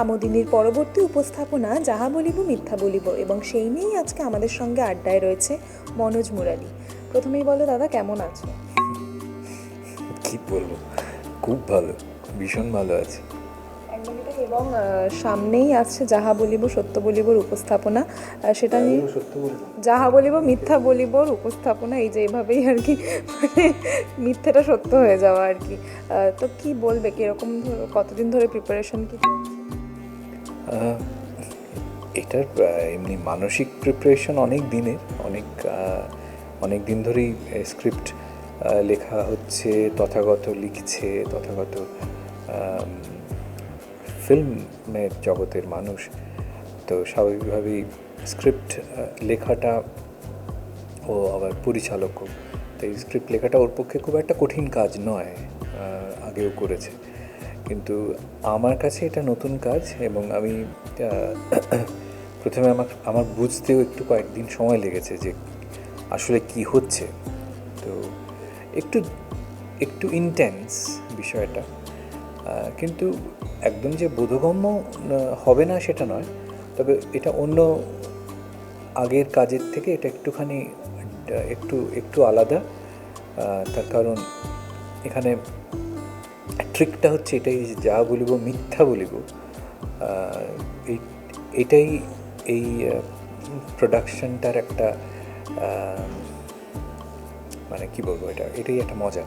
আমোদিনীর পরবর্তী উপস্থাপনা যাহা বলিব মিথ্যা বলিব এবং সেই নিয়েই আজকে আমাদের সঙ্গে আড্ডায় রয়েছে মনোজ মুরালি। প্রথমেই বলো দাদা কেমন আছো? কি বলব? খুব ভালো ভীষণ ভালো আছে। এবং সামনেই আছে যাহা বলিব সত্য বলিবর উপস্থাপনা সেটা নিয়ে সত্য বলব। যাহা বলিব মিথ্যা বলিবর উপস্থাপনা এই যে এভাবেই আর কি মানে মিথ্যেটা সত্য হয়ে যাওয়া আর কি। তো কি বলবে কীরকম ধরো কতদিন ধরে প্রিপারেশন কি? এটার এমনি মানসিক প্রিপারেশন অনেক দিনের, অনেক অনেক দিন ধরেই স্ক্রিপ্ট লেখা হচ্ছে, তথাগত লিখছে, তথাগত ফিল্মের জগতের মানুষ। তো স্বাভাবিকভাবেই স্ক্রিপ্ট লেখাটা ও আবার পরিচালকও। তো এই স্ক্রিপ্ট লেখাটা ওর পক্ষে খুব একটা কঠিন কাজ নয় আগেও করেছে। কিন্তু আমার কাছে এটা নতুন কাজ এবং আমি প্রথমে আমার আমার বুঝতেও একটু কয়েকদিন সময় লেগেছে যে আসলে কি হচ্ছে। তো একটু একটু ইন্টেন্স বিষয়টা। কিন্তু একদম যে বোধগম্য হবে না সেটা নয়। তবে এটা অন্য আগের কাজের থেকে এটা একটুখানি একটু একটু আলাদা। তার কারণ এখানে ট্রিকটা হচ্ছে এটাই যা বলিব, মিথ্যা বলিব এটাই এই প্রোডাকশনটার একটা মানে কি বলব এটা, এটাই একটা মজা।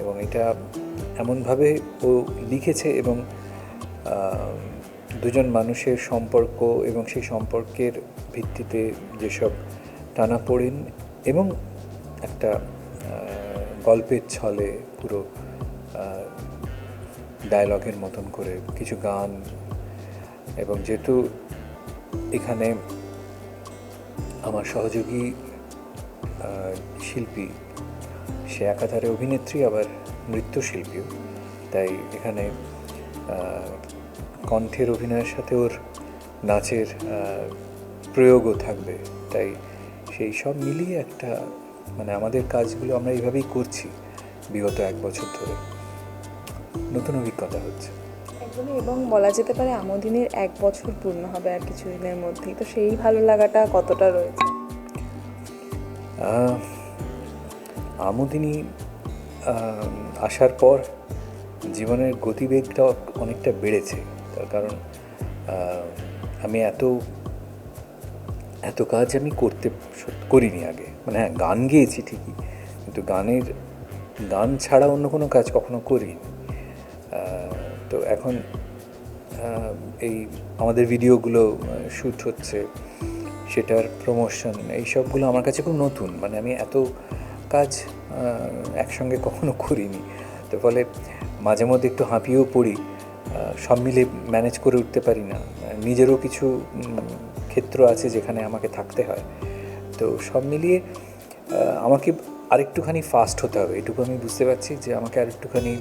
এবং এটা এমনভাবে ও লিখেছে এবং দুজন মানুষের সম্পর্ক এবং সেই সম্পর্কের ভিত্তিতে যেসব টানাপোড়েন এবং একটা গল্পের ছলে পুরো ডায়লগের মতন করে কিছু গান এবং যেহেতু এখানে আমার সহযোগী শিল্পী, সে একাধারে অভিনেত্রী, আবার নৃত্যশিল্পীও। তাই এখানে কণ্ঠের অভিনয়ের সাথে ওর নাচের প্রয়োগও থাকবে। তাই সেই সব মিলিয়ে একটা মানে আমাদের কাজগুলো আমরা এইভাবেই করছি বিগত এক বছর ধরে। নতুন অভিজ্ঞতা হচ্ছে। একদমই এবং বলা যেতে পারে আমোদিনের এক বছর পূর্ণ হবে আর কিছু দিনের মধ্যেই। তো সেই ভালো লাগাটা কতটা রয়েছে? আমোদিনী আসার পর জীবনের গতিবেগটা অনেকটা বেড়েছে। তার কারণ আমি এত এত কাজ আমি করতে করিনি আগে। মানে হ্যাঁ গান গেয়েছি ঠিকই কিন্তু গানের গান ছাড়া অন্য কোনো কাজ কখনো করিনি। তো এখন এই আমাদের ভিডিওগুলো শ্যুট হচ্ছে, সেটার প্রমোশন এই সবগুলো আমার কাছে খুব নতুন। মানে আমি এত কাজ একসঙ্গে কখনো করিনি। তো ফলে মাঝে মধ্যে একটু হাঁপিয়েও পড়ি সব মিলে ম্যানেজ করে উঠতে পারি না। নিজেরও কিছু ক্ষেত্র আছে যেখানে আমাকে থাকতে হয়। তো সব মিলিয়ে আমাকে আরেকটুখানি ফাস্ট হতে হবে। এটুকু আমি বুঝতে পারছি যে আমাকে আরেকটুখানি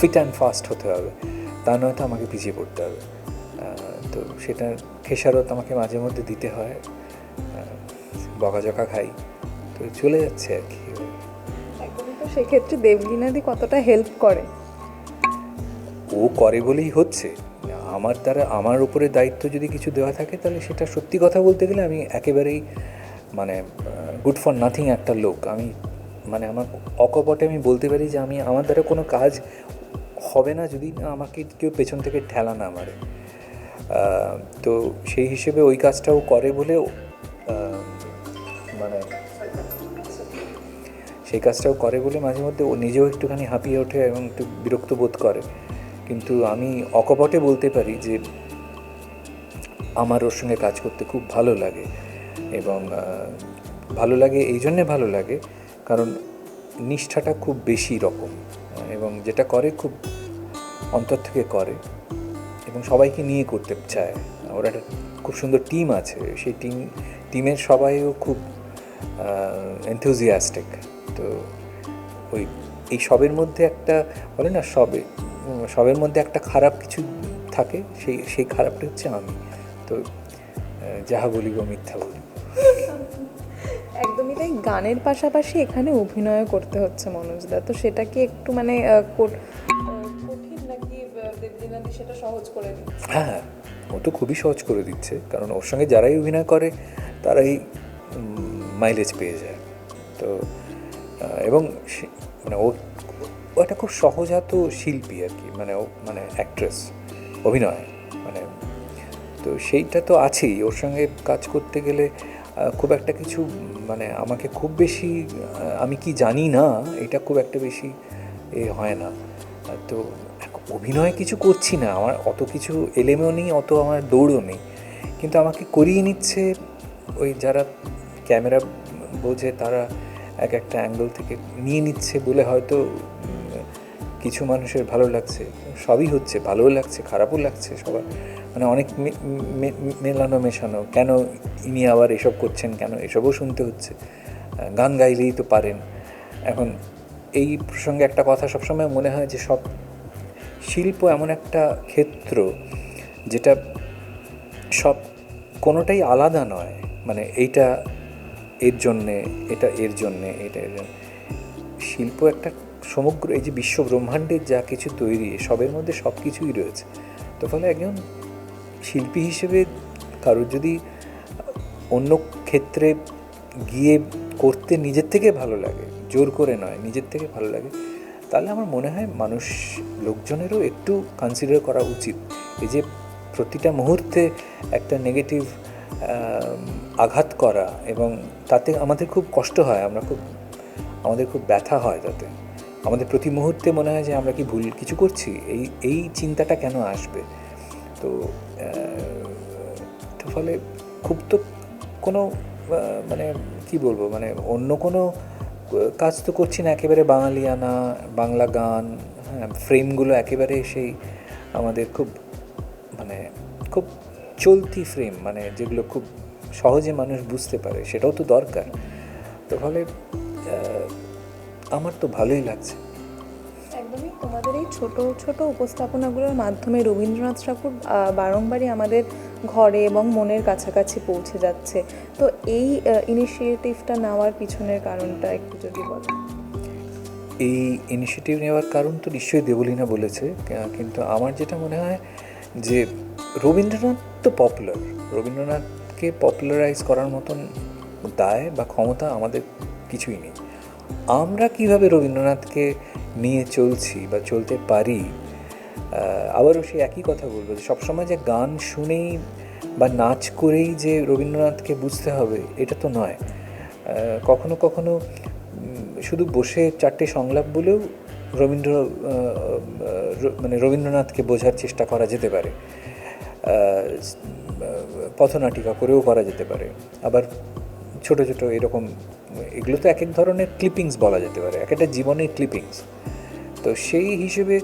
ফিট অ্যান্ড ফাস্ট হতে হবে। তা নয়তো আমাকে পিছিয়ে পড়তে হবে। তো সেটার খেসারত আমাকে মাঝে মধ্যে দিতে হয়। বকাঝকা খাই। তো চলে যাচ্ছে আর কি। সেক্ষেত্রে দেবলীনাদি কতটা হেল্প করে? ও করে বলেই হচ্ছে। আমার দ্বারা আমার উপরে দায়িত্ব যদি কিছু দেওয়া থাকে তাহলে সেটা সত্যি কথা বলতে গেলে আমি একেবারেই মানে গুড ফর নাথিং একটা লোক। আমি মানে আমার অকপটে আমি বলতে পারি যে আমি, আমার দ্বারা কোনো কাজ হবে না যদি আমাকে কেউ পেছন থেকে ঠেলা না মারে। তো সেই হিসেবে ওই কাজটাও করে বলেও মানে সেই কাজটাও করে বলে মাঝে মধ্যে ও নিজেও একটুখানি হাঁপিয়ে ওঠে এবং একটু বিরক্ত বোধ করে। কিন্তু আমি অকপটে বলতে পারি যে আমার ওর সঙ্গে কাজ করতে খুব ভালো লাগে এবং ভালো লাগে, এই জন্যে ভালো লাগে কারণ নিষ্ঠাটা খুব বেশি রকম, এবং যেটা করে খুব অন্তর থেকে করে, এবং সবাইকে নিয়ে করতে চায়। ওর একটা খুব সুন্দর টিম আছে, সেই টিম টিমের সবাইও খুব এনথুজিয়াস্টিক তো ওই, এই সবের মধ্যে একটা, বলে না সবে, সবের মধ্যে একটা খারাপ কিছু থাকে, সেই সেই খারাপটা হচ্ছে আমি। তো যাহা বলিব মিথ্যা তাই গানের পাশাপাশি এখানে অভিনয় করতে হচ্ছে মনোজদা। তো সেটা কি একটু মানে কঠিন নাকি সেটা সহজ করে হ্যাঁ ও তো খুবই সহজ করে দিচ্ছে। কারণ ওর সঙ্গে যারাই অভিনয় করে, তারাই মাইলেজ পেয়ে যায়। তো এবং মানে ও একটা খুব সহজাত শিল্পী আর কি। মানে ও মানে অ্যাক্ট্রেস অভিনয় মানে তো সেইটা তো আছেই। ওর সঙ্গে কাজ করতে গেলে খুব একটা কিছু মানে আমাকে খুব বেশি আমি কি জানি না, এটা খুব একটা বেশি এ হয় না। তো অভিনয় কিছু করছি না, আমার অত কিছু এলেমেও নেই, অত আমার দৌড়ও নেই। কিন্তু আমাকে করিয়ে নিচ্ছে ওই যারা ক্যামেরা বোঝে তারা এক একটা অ্যাঙ্গেল থেকে নিয়ে নিচ্ছে বলে হয়তো কিছু মানুষের ভালো লাগছে, সবই হচ্ছে, ভালোও লাগছে, খারাপও লাগছে সবার। মানে অনেক মেলানো মেশানো, কেন ইনি আবার এসব করছেন, কেন এসবও শুনতে হচ্ছে? গান গাইলেই তো পারেন। এখন এই প্রসঙ্গে একটা কথা সবসময় মনে হয় যে সব শিল্প এমন একটা ক্ষেত্র যেটা সব কোনোটাই আলাদা নয়। মানে এইটা এর জন্যে, এটা এর জন্যে, এটা এর জন্যে। শিল্প একটা সমগ্র এই যে বিশ্ব ব্রহ্মাণ্ডের যা কিছু তৈরি, সবের মধ্যে সব কিছুই রয়েছে। তো ফলে একজন শিল্পী হিসেবে কারোর যদি অন্য ক্ষেত্রে গিয়ে করতে নিজের থেকে ভালো লাগে, জোর করে নয়, নিজের থেকে ভালো লাগে, তাহলে আমার মনে হয় মানুষ, লোকজনেরও একটু কনসিডার করা উচিত। এই যে প্রতিটা মুহূর্তে একটা নেগেটিভ আঘাত করা এবং তাতে আমাদের খুব কষ্ট হয়, আমরা খুব, আমাদের খুব ব্যথা হয় তাতে। আমাদের প্রতি মুহূর্তে মনে হয় যে আমরা কি ভুল কিছু করছি? এই এই চিন্তাটা কেন আসবে? তো ফলে খুব তো কোনো মানে কি বলব? মানে অন্য কোনো কাজ তো করছি না। একেবারে বাঙালিয়ানা বাংলা গান হ্যাঁ ফ্রেমগুলো একেবারে সেই আমাদের খুব মানে খুব চলতি ফ্রেম মানে যেগুলো খুব সহজে মানুষ বুঝতে পারে, সেটাও তো দরকার। তো ফলে আমার তো ভালোই লাগছে। একদমই তোমাদের এই ছোট ছোট উপস্থাপনাগুলোর মাধ্যমে রবীন্দ্রনাথ ঠাকুর বারংবারই আমাদের ঘরে এবং মনের কাছাকাছি পৌঁছে যাচ্ছে। তো এই ইনিশিয়েটিভটা নেওয়ার পিছনের কারণটা একটু যদি বলো। এই ইনিশিয়েটিভ নেওয়ার কারণ তো নিশ্চয়ই দেবলীনা বলেছে কিন্তু আমার যেটা মনে হয় যে রবীন্দ্রনাথ তো পপুলার রবীন্দ্রনাথকে পপুলারাইজ করার মতন দায় বা ক্ষমতা আমাদের কিছুই নেই। আমরা কীভাবে রবীন্দ্রনাথকে নিয়ে চলছি বা চলতে পারি আবারও সেই একই কথা বলব যে সবসময় যে গান শুনেই বা নাচ করেই যে রবীন্দ্রনাথকে বুঝতে হবে, এটা তো নয়। কখনো কখনো শুধু বসে চারটে সংলাপ বলেও রবীন্দ্র মানে রবীন্দ্রনাথকে বোঝার চেষ্টা করা যেতে পারে। পথনাটিকা করেও করা যেতে পারে। আবার ছোট ছোট এরকম, এগুলো তো এক এক ধরনের ক্লিপিংস বলা যেতে পারে এক একটা জীবনের ক্লিপিংস তো সেই হিসেবে,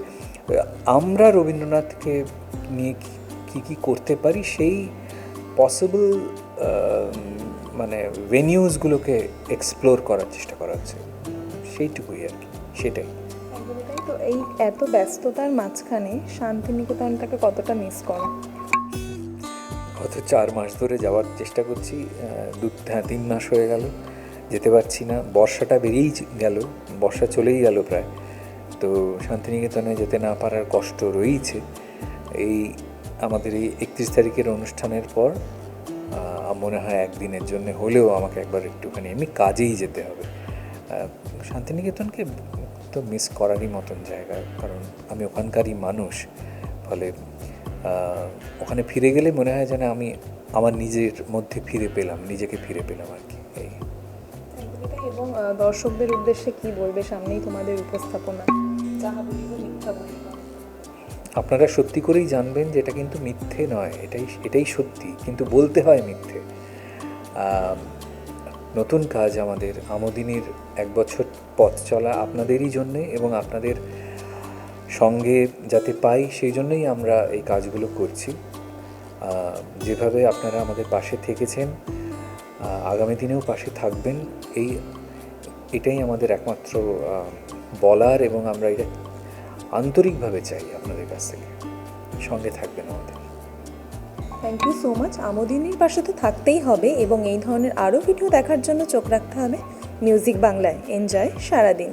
আমরা রবীন্দ্রনাথকে নিয়ে কি- কি করতে পারি? সেই পসিবল মানে ভেনিউজগুলোকে এক্সপ্লোর করার চেষ্টা করা হচ্ছে। সেইটুকুই আর কি, সেটাই। তো এই এত ব্যস্ততার মাঝখানে শান্তিনিকেতনটাকে কতটা মিস করো? গত চার মাস ধরে যাওয়ার চেষ্টা করছি দু হ্যাঁ তিন মাস হয়ে গেল, যেতে পারছি না। বর্ষাটা বেরিয়েই গেল, বর্ষা চলেই গেল প্রায়। তো শান্তিনিকেতনে যেতে না পারার কষ্ট রয়েছে এই আমাদের এই একত্রিশ তারিখের অনুষ্ঠানের পর মনে হয় একদিনের জন্য হলেও আমাকে একবার একটুখানি এমনি কাজেই যেতে হবে। শান্তিনিকেতনকে তো মিস করারই মতন জায়গা, কারণ আমি ওখানকারই মানুষ। ফলে ওখানে ফিরে গেলে মনে হয় যেন আমি আমার নিজের মধ্যে ফিরে পেলাম নিজেকে ফিরে পেলাম আর কি এই। এবং দর্শকদের উদ্দেশ্যে কি বলবে সামনেই তোমাদের উপস্থাপনা? আপনারা সত্যি করেই জানবেন যে এটা কিন্তু মিথ্যে নয় এটাই এটাই সত্যি কিন্তু বলতে হয় মিথ্যে। নতুন কাজ আমাদের আমদিনীর এক বছর পথ চলা আপনাদেরই জন্যে এবং আপনাদের সঙ্গে যাতে পাই, সেই জন্যই আমরা এই কাজগুলো করছি। যেভাবে আপনারা আমাদের পাশে থেকেছেন আগামী দিনেও পাশে থাকবেন, এই, এটাই আমাদের একমাত্র বলার এবং আমরা এটা আন্তরিকভাবে চাই আপনাদের কাছ থেকে। সঙ্গে থাকবেন আমাদের। থ্যাংক ইউ সো মাচ আমোদিনীর পাশে তো থাকতেই হবে এবং এই ধরনের আরও ভিডিও দেখার জন্য চোখ রাখতে হবে। মিউজিক বাংলায়। এনজয় সারাদিন।